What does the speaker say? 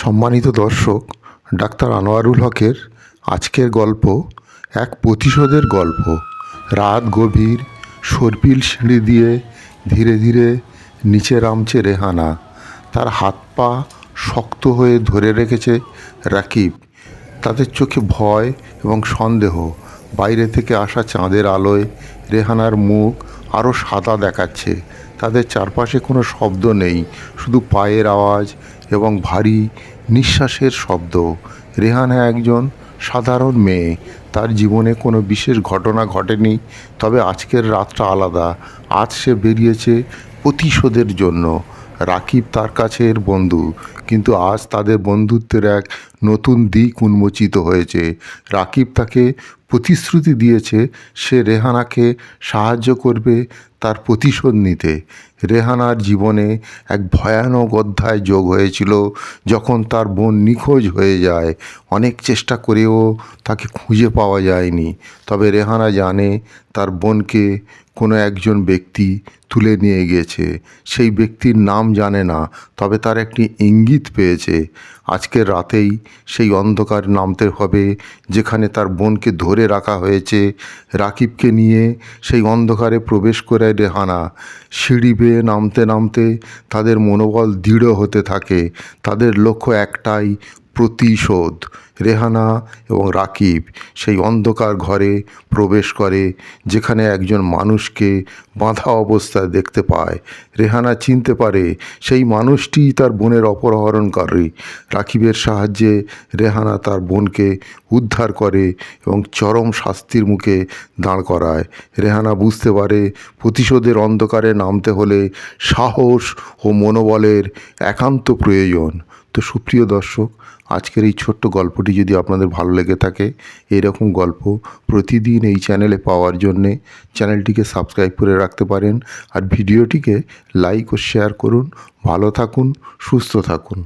সম্মানিত দর্শক, ডাক্তার আনোয়ারুল হকের আজকের গল্প, এক প্রতিশোধের গল্প। রাত গভীর, সর্পিল সিঁড়ি দিয়ে ধীরে ধীরে নিচে নামছে রেহানা। তার হাত পা শক্ত হয়ে ধরে রেখেছে রাকিব। তাদের চোখে ভয় এবং সন্দেহ। বাইরে থেকে আসা চাঁদের আলোয় রেহানার মুখ আরও সাদা দেখাচ্ছে। তাদের চারপাশে কোনো শব্দ নেই, শুধু পায়ের আওয়াজ এবং ভারী নিঃশ্বাসের শব্দ। রেহানা একজন সাধারণ মেয়ে। তার জীবনে কোনো বিশেষ ঘটনা ঘটেনি, তবে আজকের রাতটা আলাদা। আজ সে বেরিয়েছে প্রতিশোধের জন্য। রাকিব তার কাছের বন্ধু, কিন্তু আজ তাদের বন্ধুত্বের এক নতুন দিক উন্মোচিত হয়েছে। রাকিব তাকে প্রতিশ্রুতি দিয়েছে, সে রেহানাকে সাহায্য করবে তার প্রতিশোধ নিতে। রেহানার জীবনে এক ভয়ানক অধ্যায় যোগ হয়েছিল, যখন তার বোন নিখোঁজ হয়ে যায়। অনেক চেষ্টা করেও তাকে খুঁজে পাওয়া যায়নি। তবে রেহানা জানে তার বোনকে কোনো একজন ব্যক্তি তুলে নিয়ে গেছে। সেই ব্যক্তির নাম জানে না, তবে তার একটি ইঙ্গিত পেয়েছে। আজকের রাতেই সেই অন্ধকার নামতে হবে যেখানে তার বোনকে ধরে রাখা হয়েছে। রাকিবকে নিয়ে সেই অন্ধকারে প্রবেশ করে রেহানা। সিঁড়ি বেয়ে নামতে নামতে তাদের মনোবল দৃঢ় হতে থাকে। তাদের লক্ষ্য একটাই, প্রতিশোধ। রেহানা এবং রাকিব সেই অন্ধকার ঘরে প্রবেশ করে, যেখানে একজন মানুষকে বাঁধা অবস্থায় দেখতে পায়। রেহানা চিনতে পারে সেই মানুষটিই তার বোনের অপহরণকারী। রাকিবের সাহায্যে রেহানা তার বোনকে উদ্ধার করে এবং চরম শাস্তির মুখে দাঁড় করায়। রেহানা বুঝতে পারে প্রতিশোধের অন্ধকারে নামতে হলে সাহস ও মনোবলের একান্ত প্রয়োজন। তো সুপ্রিয় দর্শক, আজকের এই ছোট্ট গল্পটি যদি আপনাদের ভালো লেগে থাকে এরকম গল্প প্রতিদিন এই চ্যানেলে পাওয়ার জন্যে চ্যানেলটিকে সাবস্ক্রাইব করে রাখতে পারেন। আর ভিডিওটিকে লাইক ও শেয়ার করুন। ভালো থাকুন, সুস্থ থাকুন।